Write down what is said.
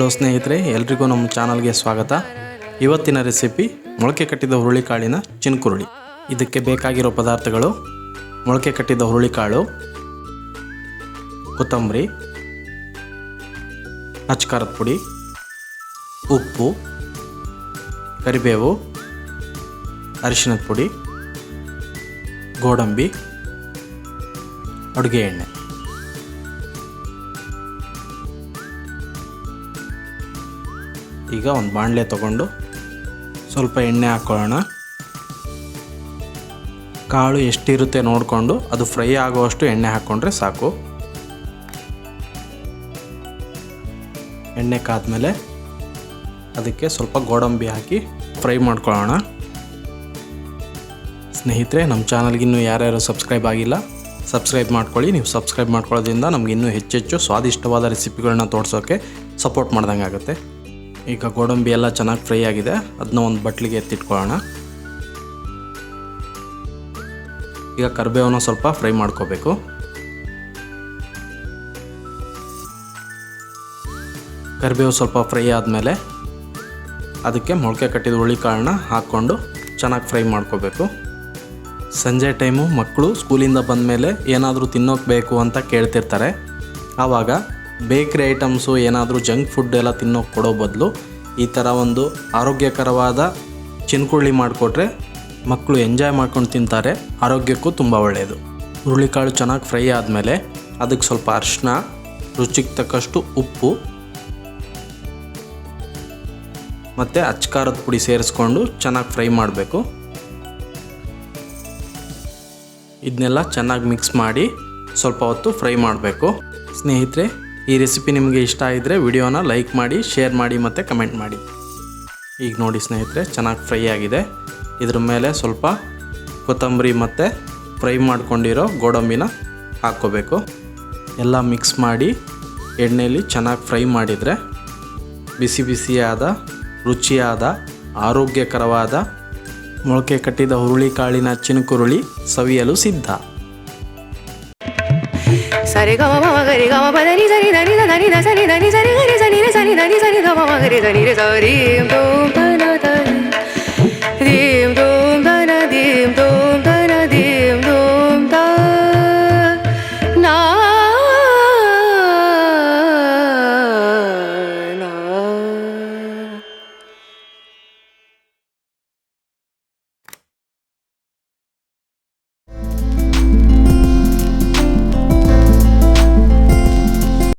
Hello ಸ್ನೇಹಿತರೆ, ಎಲ್ರಿಗೂ ನಮ್ಮ ಚಾನಲ್ಗೆ ಸ್ವಾಗತ. ಇವತ್ತಿನ ರೆಸಿಪಿ, ಮೊಳಕೆ ಕಟ್ಟಿದ ಹುರುಳಿಕಾಳಿನ ಚಿನ್ಕುರುಳಿ. ಇದಕ್ಕೆ ಬೇಕಾಗಿರೋ ಪದಾರ್ಥಗಳು, ಮೊಳಕೆ ಕಟ್ಟಿದ ಹುರುಳಿಕಾಳು ಕೊತ್ತಂಬರಿ, ಅಚ್ಕಾರದ ಪುಡಿ, ಉಪ್ಪು, ಕರಿಬೇವು, ಅರಿಶಿಣದ ಪುಡಿ, ಗೋಡಂಬಿ, ಅಡುಗೆ ಎಣ್ಣೆ. ಈಗ ಒಂದು ಬಾಣಲೆ ತಗೊಂಡು ಸ್ವಲ್ಪ ಎಣ್ಣೆ ಹಾಕ್ಕೊಳ್ಳೋಣ ಕಾಳು ಎಷ್ಟಿರುತ್ತೆ ನೋಡಿಕೊಂಡು ಅದು ಫ್ರೈ ಆಗುವಷ್ಟು ಎಣ್ಣೆ ಹಾಕ್ಕೊಂಡ್ರೆ ಸಾಕು. ಎಣ್ಣೆ ಕಾದ್ಮೇಲೆ ಅದಕ್ಕೆ ಸ್ವಲ್ಪ ಗೋಡಂಬಿ ಹಾಕಿ ಫ್ರೈ ಮಾಡ್ಕೊಳ್ಳೋಣ. ಸ್ನೇಹಿತರೆ, ನಮ್ಮ ಚಾನಲ್ಗಿನ್ನೂ ಯಾರ್ಯಾರು ಸಬ್ಸ್ಕ್ರೈಬ್ ಆಗಿಲ್ಲ, ಸಬ್ಸ್ಕ್ರೈಬ್ ಮಾಡ್ಕೊಳ್ಳಿ. ನೀವು ಸಬ್ಸ್ಕ್ರೈಬ್ ಮಾಡ್ಕೊಳ್ಳೋದ್ರಿಂದ ನಮಗೆ ಇನ್ನೂ ಹೆಚ್ಚೆಚ್ಚು ಸ್ವಾದಿಷ್ಟವಾದ ರೆಸಿಪಿಗಳನ್ನ ತೋರಿಸೋಕ್ಕೆ ಸಪೋರ್ಟ್ ಮಾಡ್ದಂಗೆ ಆಗುತ್ತೆ ಈಗ ಗೋಡಂಬಿ ಎಲ್ಲ ಚೆನ್ನಾಗಿ ಫ್ರೈ ಆಗಿದೆ. ಅದನ್ನ ಒಂದು ಬಟ್ಲಿಗೆ ಎತ್ತಿಟ್ಕೊಳ್ಳೋಣ. ಈಗ ಕರಿಬೇವನ್ನ ಸ್ವಲ್ಪ ಫ್ರೈ ಮಾಡ್ಕೋಬೇಕು. ಕರಿಬೇವು ಸ್ವಲ್ಪ ಫ್ರೈ ಆದಮೇಲೆ ಅದಕ್ಕೆ ಮೊಳಕೆ ಕಟ್ಟಿದ ಹುಳಿ ಕಾಳನ್ನ ಹಾಕ್ಕೊಂಡು ಚೆನ್ನಾಗಿ ಫ್ರೈ ಮಾಡ್ಕೋಬೇಕು. ಸಂಜೆ ಟೈಮು ಮಕ್ಕಳು ಸ್ಕೂಲಿಂದ ಬಂದಮೇಲೆ ಏನಾದರೂ ತಿನ್ನೋಕೆ ಬೇಕು ಅಂತ ಕೇಳ್ತಿರ್ತಾರೆ. ಆವಾಗ ಬೇಕ್ರಿ ಐಟಮ್ಸು ಏನಾದರೂ ಜಂಕ್ ಫುಡ್ ಎಲ್ಲ ತಿನ್ನೋ ಕೊಡೋ ಬದಲು ಈ ಥರ ಒಂದು ಆರೋಗ್ಯಕರವಾದ ಚಿನ್ಕುಳ್ಳಿ ಮಾಡಿಕೊಟ್ರೆ ಮಕ್ಕಳು ಎಂಜಾಯ್ ಮಾಡ್ಕೊಂಡು ತಿಂತಾರೆ. ಆರೋಗ್ಯಕ್ಕೂ ತುಂಬ ಒಳ್ಳೆಯದು ಹುರುಳಿಕಾಳು ಚೆನ್ನಾಗಿ ಫ್ರೈ ಆದಮೇಲೆ ಅದಕ್ಕೆ ಸ್ವಲ್ಪ ಅರಿಶಿನ, ರುಚಿಗೆ ತಕ್ಕಷ್ಟು ಉಪ್ಪು ಮತ್ತು ಅಚ್ಕಾರದ ಪುಡಿ ಸೇರಿಸ್ಕೊಂಡು ಚೆನ್ನಾಗಿ ಫ್ರೈ ಮಾಡಬೇಕು. ಇದನ್ನೆಲ್ಲ ಚೆನ್ನಾಗಿ ಮಿಕ್ಸ್ ಮಾಡಿ ಸ್ವಲ್ಪ ಹೊತ್ತು ಫ್ರೈ ಮಾಡಬೇಕು. ಸ್ನೇಹಿತರೆ ಈ ರೆಸಿಪಿ ನಿಮಗೆ ಇಷ್ಟ ಆಗಿದ್ರೆ ವಿಡಿಯೋನ ಲೈಕ್ ಮಾಡಿ, ಶೇರ್ ಮಾಡಿ ಮತ್ತು ಕಮೆಂಟ್ ಮಾಡಿ. ಈಗ ನೋಡಿ ಸ್ನೇಹಿತರೆ, ಚೆನ್ನಾಗಿ ಫ್ರೈ ಆಗಿದೆ. ಇದ್ರ ಮೇಲೆ ಸ್ವಲ್ಪ ಕೊತ್ತಂಬರಿ ಮತ್ತು ಫ್ರೈ ಮಾಡ್ಕೊಂಡಿರೋ ಗೋಡಂಬಿನ ಹಾಕ್ಕೋಬೇಕು. ಎಲ್ಲ ಮಿಕ್ಸ್ ಮಾಡಿ ಎಣ್ಣೆಯಲ್ಲಿ ಚೆನ್ನಾಗಿ ಫ್ರೈ ಮಾಡಿದರೆ ಬಿಸಿ ಬಿಸಿಯಾದ, ರುಚಿಯಾದ, ಆರೋಗ್ಯಕರವಾದ ಮೊಳಕೆ ಕಟ್ಟಿದ ಹುರುಳಿಕಾಳಿನ ಚಿನುಕುರುಳಿ ಸವಿಯಲು ಸಿದ್ಧ. సరి గమ మమ గరి గమ పదని సరి దని దని సరి దని సరి గరి సని రే సని దని సరి గమ మగరి దని రే సరి దోం పన